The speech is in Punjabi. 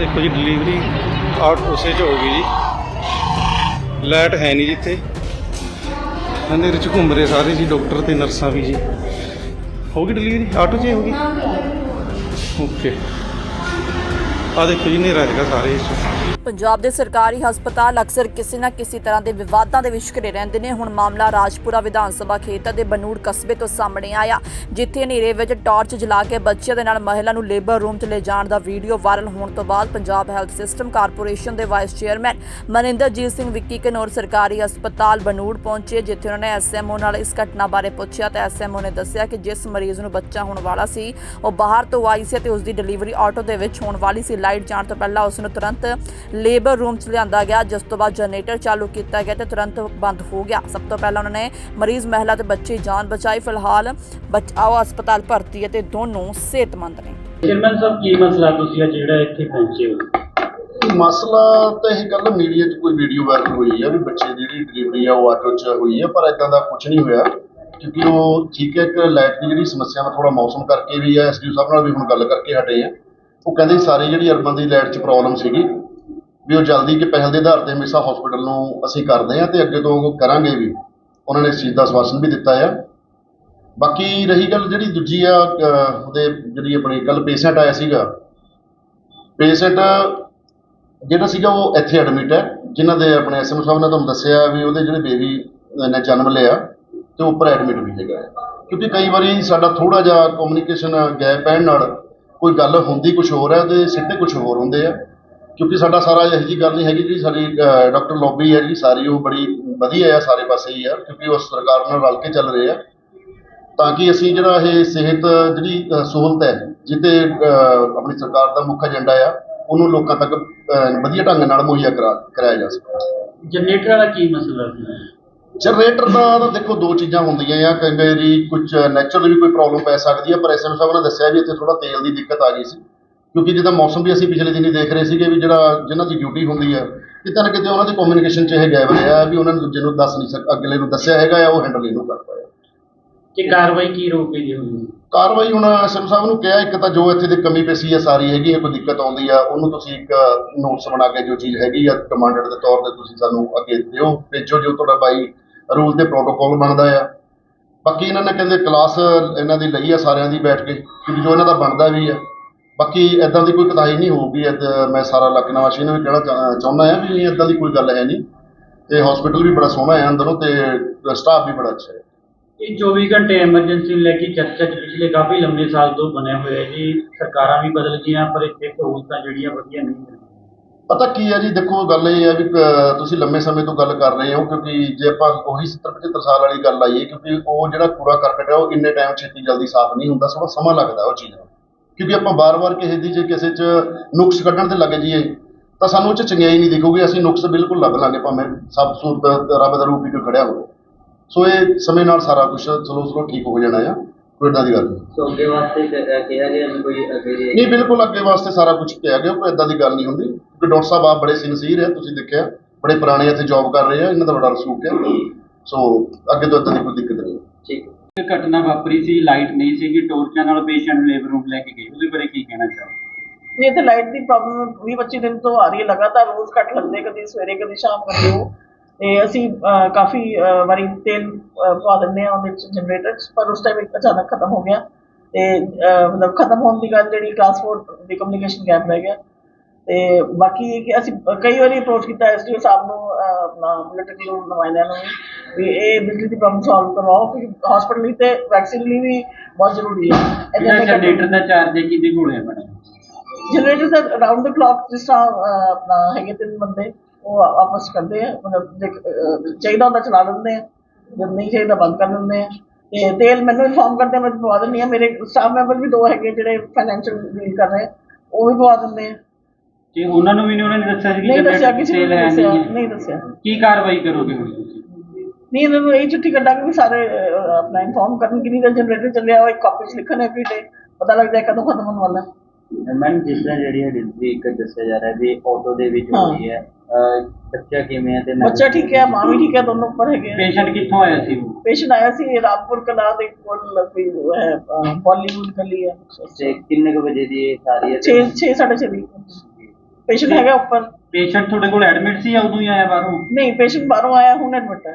ਦੇਖੋ ਜੀ ਡਿਲੀਵਰੀ ਆਟ ਉਸੇ ਚ ਹੋ ਗਈ ਜੀ। ਲਾਈਟ ਹੈ ਨਹੀਂ ਜਿੱਥੇ ਹਨੇਰੇ ਚ ਘੁੰਮ ਰਹੇ ਸਾਰੇ ਜੀ ਡਾਕਟਰ ਤੇ ਨਰਸਾਂ ਵੀ ਜੀ। ਹੋ ਗਈ ਡਿਲੀਵਰੀ ਆਟੋ 'ਚ ਹੀ ਗਈ? ਓਕੇ ਆ ਦੇਖੋ ਜੀ ਹਨੇਰਾ ਹੈਗਾ ਸਾਰੇ ਇਸ ਪੰਜਾਬ ਦੇ ਸਰਕਾਰੀ ਹਸਪਤਾਲ ਅਕਸਰ ਕਿਸੇ ਨਾ ਕਿਸੇ ਤਰ੍ਹਾਂ ਦੇ ਵਿਵਾਦਾਂ ਦੇ ਵਿੱਚ ਘਿਰੇ ਰਹਿੰਦੇ ਨੇ। ਹੁਣ ਮਾਮਲਾ ਰਾਜਪੁਰਾ ਵਿਧਾਨ ਸਭਾ ਖੇਤਰ ਦੇ ਬਨੂੜ ਕਸਬੇ ਤੋਂ ਸਾਹਮਣੇ ਆਇਆ। ਜਿੱਥੇ ਹਨੇਰੇ ਵਿੱਚ ਟਾਰਚ ਜਲਾ ਕੇ ਬੱਚਿਆਂ ਦੇ ਨਾਲ ਮਹਿਲਾ ਨੂੰ ਲੇਬਰ ਰੂਮ 'ਚ ਲੈ ਜਾਣ ਦਾ ਵੀਡੀਓ ਵਾਇਰਲ ਹੋਣ ਤੋਂ ਬਾਅਦ ਪੰਜਾਬ ਹੈਲਥ ਸਿਸਟਮ ਕਾਰਪੋਰੇਸ਼ਨ ਦੇ ਵਾਈਸ ਚੇਅਰਮੈਨ ਮਨਿੰਦਰਜੀਤ ਸਿੰਘ ਵਿੱਕੀ ਕਨੌਰ ਸਰਕਾਰੀ ਹਸਪਤਾਲ ਬਨੂੜ ਪਹੁੰਚੇ, ਜਿੱਥੇ ਉਹਨਾਂ ਨੇ ਐਸਐਮਓ ਨਾਲ ਇਸ ਘਟਨਾ ਬਾਰੇ ਪੁੱਛਿਆ ਤਾਂ ਐਸਐਮਓ ਨੇ ਦੱਸਿਆ ਕਿ ਜਿਸ ਮਰੀਜ਼ ਨੂੰ ਬੱਚਾ ਹੋਣ ਵਾਲਾ ਸੀ, ਉਹ ਬਾਹਰ ਤੋਂ ਆਈ ਸੀ ਤੇ ਉਸ ਦੀ ਡਿਲੀਵਰੀ ਆਟੋ ਦੇ ਵਿੱਚ ਹੋਣ ਵਾਲੀ ਸੀ। ਲਾਈਟ ਜਾਣ ਤੋਂ ਪਹਿਲਾਂ ਉਸ ਨੂੰ ਤੁਰੰਤ ਲੇਬਰ ਰੂਮ 'ਚ ਲਿਆਂਦਾ ਗਿਆ। ਜਿਸ ਤੋਂ ਬਾਅਦ ਜਨਰੇਟਰ ਚਾਲੂ ਕੀਤਾ ਗਿਆ ਤੇ ਤੁਰੰਤ ਬੰਦ ਹੋ ਗਿਆ। ਸਭ ਤੋਂ ਪਹਿਲਾਂ ਉਹਨਾਂ ਨੇ ਮਰੀਜ਼ ਮਹਿਲਾ ਤੇ ਬੱਚੇ ਜਾਨ ਬਚਾਈ। ਫਿਲਹਾਲ ਬਚਾਓ ਹਸਪਤਾਲ ਭਰਤੀ ਹੈ ਤੇ ਦੋਨੋਂ ਸਿਹਤਮੰਦ ਨੇ। ਚੇਅਰਮੈਨ ਸਾਹਿਬ ਕੀ ਮਸਲਾ ਤੁਸੀਂ ਅੱਜ ਜਿਹੜਾ ਇੱਥੇ ਪਹੁੰਚੇ ਹੋ? ਮਸਲਾ ਤਾਂ ਇਹ ਗੱਲ ਮੀਡੀਆ 'ਚ ਕੋਈ ਵੀਡੀਓ ਵਾਇਰਲ ਹੋਈ ਹੈ ਵੀ ਬੱਚੇ ਦੀ ਜਿਹੜੀ ਡਿਲੀਵਰੀ ਆ ਉਹ ਆਟੋ 'ਚ ਹੋਈ ਹੈ ਪਰ ਇਦਾਂ ਦਾ ਕੁਝ ਨਹੀਂ ਹੋਇਆ ਕਿਉਂਕਿ ਉਹ ਠੀਕ ਹੈ ਇੱਕ ਲਾਈਟ ਦੀ ਜਿਹੜੀ ਸਮੱਸਿਆ ਵਾ ਥੋੜਾ ਮੌਸਮ ਕਰਕੇ ਵੀ ਹੈ ਐਸਡੀਓ ਸਾਹਿਬ ਨਾਲ ਵੀ ਹੁਣ ਗੱਲ ਕਰਕੇ ਹਟੇ ਆ। ਉਹ ਕਹਿੰਦੇ ਸਾਰੇ ਜਿਹੜੀ ਅਰਬਨ ਦੀ ਲਾਈਟ 'ਚ ਪ੍ਰੋਬਲਮ ਸੀਗੀ ਵੀ ਉਹ ਜਲਦੀ ਕਿ ਪਹਿਲ ਦੇ ਆਧਾਰ ਤੇ ਹਮੇਸ਼ਾ ਹਸਪੀਟਲ ਨੂੰ ਅਸੀਂ ਕਰਦੇ ਹਾਂ ਤੇ ਅੱਗੇ ਤੋਂ ਕਰਾਂਗੇ ਵੀ। ਉਹਨਾਂ ਨੇ ਇਸ ਚੀਜ਼ ਦਾ ਆਸ਼ਵਾਸਨ ਵੀ ਦਿੱਤਾ ਆ। ਬਾਕੀ ਰਹੀ ਗੱਲ ਜਿਹੜੀ ਦੂਜੀ ਆ ਅਹ, ਉਹਦੇ ਜਿਹੜੀ ਆਪਣੀ ਕੱਲ ਪੇਸ਼ੈਂਟ ਆਇਆ ਸੀਗਾ। ਪੇਸ਼ੈਂਟ ਜਿਹੜਾ ਸੀਗਾ ਉਹ ਇੱਥੇ ਐਡਮਿਟ ਹੈ ਜਿਨ੍ਹਾਂ ਦੇ ਆਪਣੇ ਐਸਐਮ ਸਾਹਿਬ ਨੇ ਤੁਹਾਨੂੰ ਦੱਸਿਆ ਵੀ ਉਹਦੇ ਜਿਹੜੇ ਬੇਬੀ ਨੇ ਜਨਮ ਲਿਆ ਤੇ ਉੱਪਰ ਐਡਮਿਟ ਵੀ ਹੈਗਾ ਹੈ। ਕਿਉਂਕਿ ਕਈ ਵਾਰੀ ਸਾਡਾ ਥੋੜਾ ਜਿਹਾ ਕਮਿਊਨੀਕੇਸ਼ਨ ਗੈਪ ਪੈਣ ਨਾਲ ਕੋਈ ਗੱਲ ਹੁੰਦੀ ਕੁਝ ਹੋਰ ਹੈ ਤੇ ਸਿੱਟੇ ਕੁਝ ਹੋਰ ਹੁੰਦੇ ਆ। ਕਿਉਂਕਿ ਸਾਡਾ ਸਾਰਾ ਇਹੋ ਜਿਹੀ ਗੱਲ ਨਹੀਂ ਹੈਗੀ ਜਿਹੜੀ ਸਾਡੀ ਡਾਕਟਰ ਲੌਬੀ ਹੈ ਜਿਹੜੀ ਸਾਰੀ ਉਹ ਬੜੀ ਵਧੀਆ ਹੈ ਸਾਰੇ ਪਾਸੇ ਹੀ ਆ ਕਿਉਂਕਿ ਉਹ ਸਰਕਾਰ ਨਾਲ ਰਲ ਕੇ ਚੱਲ ਰਹੇ ਆ। ਤਾਂ ਕਿ ਅਸੀਂ ਜਿਹੜਾ ਇਹ ਸਿਹਤ ਜਿਹੜੀ ਸਹੂਲਤ ਹੈ ਜਿੱਤੇ ਆਪਣੀ ਸਰਕਾਰ ਦਾ ਮੁੱਖ ਏਜੰਡਾ ਆ ਉਹਨੂੰ ਲੋਕਾਂ ਤੱਕ ਵਧੀਆ ਢੰਗ ਨਾਲ ਮੁਹੱਈਆ ਕਰਾ ਕਰਾਇਆ ਜਾ ਸਕੇ। ਜਨਰੇਟਰ ਵਾਲਾ ਕੀ ਮਸਲਾ ਸੀ? ਜਨਰੇਟਰ ਦਾ ਤਾਂ ਦੇਖੋ ਦੋ ਚੀਜ਼ਾਂ ਹੁੰਦੀਆਂ ਆ ਕਈ ਵਾਰੀ ਕੁਝ ਨੈਚੁਰਲ ਵੀ ਕੋਈ ਪ੍ਰੋਬਲਮ ਪੈ ਸਕਦੀ ਹੈ ਪਰ ਐਸਐਮ ਸਾਹਿਬ ਨੇ ਦੱਸਿਆ ਵੀ ਇੱਥੇ ਥੋੜਾ ਤੇਲ ਦੀ ਦਿੱਕਤ ਆ ਗਈ ਸੀ। ਕਿਉਂਕਿ ਜਿੱਦਾਂ ਮੌਸਮ ਵੀ ਅਸੀਂ ਪਿਛਲੇ ਦਿਨੀ ਦੇਖ ਰਹੇ ਸੀਗੇ ਵੀ ਜਿਹੜਾ ਜਿਨ੍ਹਾਂ ਦੀ ਡਿਊਟੀ ਹੁੰਦੀ ਹੈ ਕਿਤੇ ਨਾ ਕਿਤੇ ਉਹਨਾਂ ਦੀ ਕਮਿਊਨੀਕੇਸ਼ਨ 'ਚ ਇਹ ਗੈਪ ਰਿਹਾ ਵੀ ਉਹਨਾਂ ਨੇ ਦੂਜੇ ਨੂੰ ਦੱਸ ਨਹੀਂ ਸਕ ਅਗਲੇ ਨੂੰ ਦੱਸਿਆ ਹੈਗਾ ਆ ਉਹ ਹੈਂਡਲ ਇਹਨੂੰ ਕਰ ਪਾਇਆ। ਕਿ ਕਾਰਵਾਈ ਕੀ ਰੋਕੇ ਜੀ ਹੋਈ? ਕਾਰਵਾਈ ਹੁਣ ਐਸਐਮ ਸਾਹਿਬ ਨੂੰ ਕਿਹਾ ਇੱਕ ਤਾਂ ਜੋ ਇੱਥੇ ਦੀ ਕਮੀ ਪੇਸ਼ੀ ਹੈ ਸਾਰੀ ਹੈਗੀ ਹੈ ਕੋਈ ਦਿੱਕਤ ਆਉਂਦੀ ਆ ਉਹਨੂੰ ਤੁਸੀਂ ਇੱਕ ਨੋਟਸ ਬਣਾ ਕੇ ਜੋ ਚੀਜ਼ ਹੈਗੀ ਆ ਕਮਾਂਡਰ ਦੇ ਤੌਰ ਤੇ ਤੁਸੀਂ ਸਾਨੂੰ ਅੱਗੇ ਦਿਓ ਭੇਜੋ ਜੋ ਤੁਹਾਡਾ ਬਾਈ ਰੂਲ ਤੇ ਪ੍ਰੋਟੋਕਾਲ ਬਣਦਾ ਆ। ਬਾਕੀ ਇਹਨਾਂ ਨੇ ਕਹਿੰਦੇ ਕਲਾਸ ਇਹਨਾਂ ਦੀ ਲਈ ਆ ਸਾਰਿਆਂ ਦੀ ਬੈਠ ਕੇ ਕਿਉਂਕਿ ਜੋ ਇਹਨਾਂ ਦਾ ਬਣਦਾ ਵੀ ਆ। ਬਾਕੀ ਐਦਾਂ ਦੀ ਕੋਈ ਕਤਾਈ ਨਹੀਂ ਹੋਊਗੀ ਮੈਂ ਸਾਰਾ ਇਲਾਕੇ ਨਿਵਾਸੀ ਨੂੰ ਵੀ ਕਹਿਣਾ ਚਾ- ਚਾਹੁੰਦਾ ਆ ਵੀ ਐਦਾਂ ਦੀ ਕੋਈ ਗੱਲ ਹੈ ਨਹੀਂ। ਤੇ ਹਸਪੀਟਲ ਵੀ ਬੜਾ ਸੋਹਣਾ ਹੈ ਅੰਦਰੋਂ ਤੇ ਸਟਾਫ ਵੀ ਬੜਾ ਅੱਛਾ ਹੈ। ਇਹ 24 ਘੰਟੇ ਐਮਰਜੈਂਸੀ ਨੂੰ ਲੈ ਕੇ ਚਰਚਾ ਚ ਪਿਛਲੇ ਕਾਫੀ ਲੰਬੇ ਸਾਲ ਤੋਂ ਬਣਿਆ ਹੋਇਆ ਜੀ। ਸਰਕਾਰਾਂ ਵੀ ਬਦਲ ਗਈਆਂ ਪਰ ਇੱਥੇ ਸਹੂਲਤਾਂ ਜਿਹੜੀਆਂ ਵਧੀਆ ਨਹੀਂ ਮਿਲੀਆਂ। ਪਤਾ ਕੀ ਹੈ ਜੀ ਦੇਖੋ ਗੱਲ ਇਹ ਹੈ ਵੀ ਤੁਸੀਂ ਲੰਮੇ ਸਮੇਂ ਤੋਂ ਗੱਲ ਕਰ ਰਹੇ ਹੋ ਕਿਉਂਕਿ ਜੇ ਆਪਾਂ ਉਹੀ 70 75 ਸਾਲ ਵਾਲੀ ਗੱਲ ਆਈਏ ਕਿਉਂਕਿ ਉਹ ਜਿਹੜਾ ਕੂੜਾ ਕਰਕਟ ਹੈ ਉਹ ਇੰਨੇ ਟਾਈਮ ਛੇਤੀ ਜਲਦੀ ਸਾਫ਼ ਨਹੀਂ ਹੁੰਦਾ ਥੋੜਾ ਸਮਾਂ ਲੱਗਦਾ ਉਹ ਚੀਜ਼ ਨੂੰ। ਕਿਉਂਕਿ ਆਪਾਂ ਬਾਰ-ਬਾਰ ਕਿਸੇ ਦੀ ਜੇ ਕਿਸੇ 'ਚ ਨੁਕਸ ਕੱਢਣ ਤੇ ਲੱਗ ਜਾਈਏ ਤਾਂ ਸਾਨੂੰ ਉਹ 'ਚ ਚੰਗਿਆਈ ਨਹੀਂ ਦਿਖੂਗੀ ਅਸੀਂ ਨੁਕਸ ਬਿਲਕੁਲ ਲੱਭ ਲਾਂਗੇ ਭਾਵੇਂ ਸਭ ਸੂਰਤ ਰੱਬ ਦਾ ਰੂਪ ਹੀ ਕੋਈ ਖੜਿਆ ਹੋਵੇ। ਸੋ ਇਹ ਸਮੇਂ ਨਾਲ ਸਾਰਾ ਕੁਝ ਚਲੋ ਚਲੋ ਠੀਕ ਹੋ ਜਾਣਾ ਆ ਕੋਈ ਏਦਾਂ ਦੀ ਗੱਲ ਨਹੀਂ। ਸੋ ਅੱਗੇ ਵਾਸਤੇ ਕਿਹਾ ਗਿਆ ਨਹੀਂ ਕੋਈ ਅੱਗੇ ਨਹੀਂ ਬਿਲਕੁਲ ਅੱਗੇ ਵਾਸਤੇ ਸਾਰਾ ਕੁਝ ਕਿਹਾ ਗਿਆ ਕੋਈ ਇਦਾਂ ਦੀ ਗੱਲ ਨਹੀਂ ਹੁੰਦੀ। ਕਿ ਡਾਕਟਰ ਸਾਹਿਬ ਆਪ ਬੜੇ ਸਿੰਸੀਅਰ ਹੈ ਤੁਸੀਂ ਦੇਖਿਆ ਬੜੇ ਪੁਰਾਣੇ ਇੱਥੇ ਜੌਬ ਕਰ ਰਹੇ ਆ ਇਹਨਾਂ ਦਾ ਬੜਾ ਰਸੂਖ ਹੈ ਸੋ ਅੱਗੇ ਤੋਂ ਇਦਾਂ ਦੀ ਕੋਈ ਦਿੱਕਤ ਨਹੀਂ। ਠੀਕ ਇੱਕ ਘਟਨਾ ਵਾਪਰੀ ਸੀ ਲਾਈਟ ਨਹੀਂ ਸੀਗੀ ਟੋਰਚਾਂ ਨਾਲ ਪੇਸ਼ੈਂਟ ਨੂੰ ਲੇਬਰ ਰੂਮ ਲੈ ਕੇ ਗਈ ਉਹਦੇ ਬਾਰੇ ਕੀ ਕਹਿਣਾ ਚਾਹੋ ਇਹ ਤੇ ਲਾਈਟ ਦੀ ਪ੍ਰੋਬਲਮ 20 25 ਦਿਨ ਤੋਂ ਆ ਰਹੀ ਹੈ ਲਗਾਤਾਰ ਰੋਜ਼ ਕੱਟ ਲੱਗਦੇ ਕਦੀ ਸਵੇਰੇ ਕਦੀ ਸ਼ਾਮ ਕਦੀ ਉਹ ਤੇ ਅਸੀਂ ਕਾਫੀ ਵਾਰੀ ਤੇਲ ਅਹ, ਪਵਾ ਦਿੰਦੇ ਆ ਉਹਦੇ ਵਿੱਚ ਜਨਰੇਟਰ 'ਚ ਪਰ ਉਸ ਟਾਈਮ ਇੱਕ ਅਚਾਨਕ ਖਤਮ ਹੋ ਗਿਆ। ਤੇ ਮਤਲਬ ਖਤਮ ਹੋਣ ਦੀ ਗੱਲ ਜਿਹੜੀ ਟਰਾਂਸਪੋਰਟ ਦੀ ਕਮਿਊਨੀਕੇਸ਼ਨ ਗੈਪ ਰਹਿ ਗਿਆ। ਤੇ ਬਾਕੀ ਇਹ ਕਿ ਅਸੀਂ ਕਈ ਵਾਰੀ ਅਪਰੋਚ ਕੀਤਾ ਐਸਡੀਓ ਸਾਹਿਬ ਨੂੰ ਅਹ, ਆਪਣਾ ਮਿਲਟਰੀ ਨੂੰ ਨੁਮਾਇੰਦਿਆਂ ਨੂੰ ਵੀ ਇਹ ਬਿਜਲੀ ਦੀ ਪ੍ਰੋਬਲਮ ਸੋਲਵ ਕਰਵਾਓ ਕਿਉਂਕਿ ਹਸਪੀਟਲ ਲਈ ਤੇ ਵੈਕਸੀਨ ਲਈ ਵੀ ਬਹੁਤ ਜ਼ਰੂਰੀ ਹੈ। ਇਹਦੇ ਜਨਰੇਟਰ ਦਾ ਚਾਰਜ ਕਿਹਦੇ ਕੋਲ ਹੈ ਮੈਡਮ ਜਨਰੇਟਰ ਦਾ ਰਾਉਂਡ ਦ ਕਲੌਕ ਜਿਸ ਤਰ੍ਹਾਂ ਅਹ, ਆਪਣਾ ਹੈਗੇ ਤਿੰਨ ਬੰਦੇ ਉਹ ਆਪਸ 'ਚ ਕਰਦੇ ਆ ਮਤਲਬ ਜੇ ਅਹ, ਚਾਹੀਦਾ ਹੁੰਦਾ ਚਲਾ ਦਿੰਦੇ ਆ ਜਦ ਨਹੀਂ ਚਾਹੀਦਾ ਬੰਦ ਕਰ ਦਿੰਦੇ ਆ। ਤੇ ਤੇਲ ਮੈਨੂੰ ਇਨਫੋਰਮ ਕਰਦੇ ਆ, ਮੈਂ ਪਵਾ ਦਿੰਦੀ ਆ ਮੇਰੇ ਸਟਾਫ ਮੈਂਬਰ ਵੀ ਦੋ ਹੈਗੇ ਜਿਹੜੇ ਫਾਈਨੈਂਸ਼ੀਅਲ ਡੀਲ ਕਰ ਰਹੇ ਆ ਉਹ ਵੀ ਪਵਾ ਦਿੰਦੇ ਆ। ਤੇ ਉਹਨਾਂ ਨੂੰ ਵੀ ਨਹੀਂ ਉਹਨਾਂ ਨੇ ਦੱਸਿਆ ਸੀ ਕਿ ਨਹੀਂ ਦੱਸਿਆ ਕਿਸੇ ਨੂੰ ਨਹੀਂ ਦੱਸਿਆ ਨਹੀਂ ਦੱਸਿਆ। ਕੀ ਕਾਰਵਾਈ ਕਰੋਗੇ ਹੁਣ ਤੁਸੀਂ? ਨਹੀਂ ਇਹਨਾਂ ਨੂੰ ਇਹ ਚਿੱਠੀ ਕੱਢਾਂਗੇ ਵੀ ਸਾਰੇ ਅਹ, ਆਪਣਾ ਇਨਫੋਰਮ ਕਰਨ ਕਿ ਨਹੀਂ ਦਾ ਜਨਰੇਟਰ ਚੱਲਿਆ ਹੋਇਆ ਇੱਕ ਕਾਪੀ 'ਚ ਲਿਖਣ ਐਵਰੀ ਡੇ ਪਤਾ ਲੱਗ ਜਾਏ ਕਦੋਂ ਖਤਮ ਹੋਣ ਵਾਲਾ। ਹੈ। ਮੈਮ ਜਿਸ ਤਰ੍ਹਾਂ ਜਿਹੜੀ ਹੈ ਡਿਲੀਵਰੀ ਇੱਕ ਦੱਸਿਆ ਜਾ ਰਿਹਾ ਵੀ ਆਟੋ ਦੇ ਵਿੱਚ ਹਾਂ। ਹੋਈ ਹੈ ਅਹ ਬੱਚਾ ਕਿਵੇਂ ਹੈ ਤੇ ਨਾਲ- ਬੱਚਾ ਠੀਕ ਹੈ ਮਾਂ ਵੀ ਠੀਕ ਹੈ ਦੋਨੋਂ ਉੱਪਰ ਹੈਗੇ ਪੇਸ਼ੈਂਟ ਕਿੱਥੋਂ ਆਇਆ ਸੀ ਉਹ? ਪੇਸ਼ੈਂਟ ਆਇਆ ਸੀ ਰਾਮਪੁਰ ਕਲਾ ਦੇ ਕੋਲ ਕੋਈ ਉਹ ਹੈ ਬਾਲੀਵੁੱਡ ਗਲੀ ਹੈ। ਤੇ ਕਿੰਨੇ ਕੁ ਵਜੇ ਦੀ ਇਹ ਸਾਰੀ ਹੈ? 6 6 6:30 ਪੇਸ਼ੈਂਟ ਹੈਗਾ ਉੱਪਰ। ਪੇਸ਼ੈਂਟ ਤੁਹਾਡੇ ਕੋਲ ਐਡਮਿਟ ਸੀ ਜਾਂ ਉਦੋਂ ਹੀ ਆਇਆ ਬਾਹਰੋਂ? ਨਹੀਂ ਪੇਸ਼ੈਂਟ ਬਾਹਰੋਂ ਆਇਆ ਹੁਣ ਐਡਮਿਟ ਹੈ।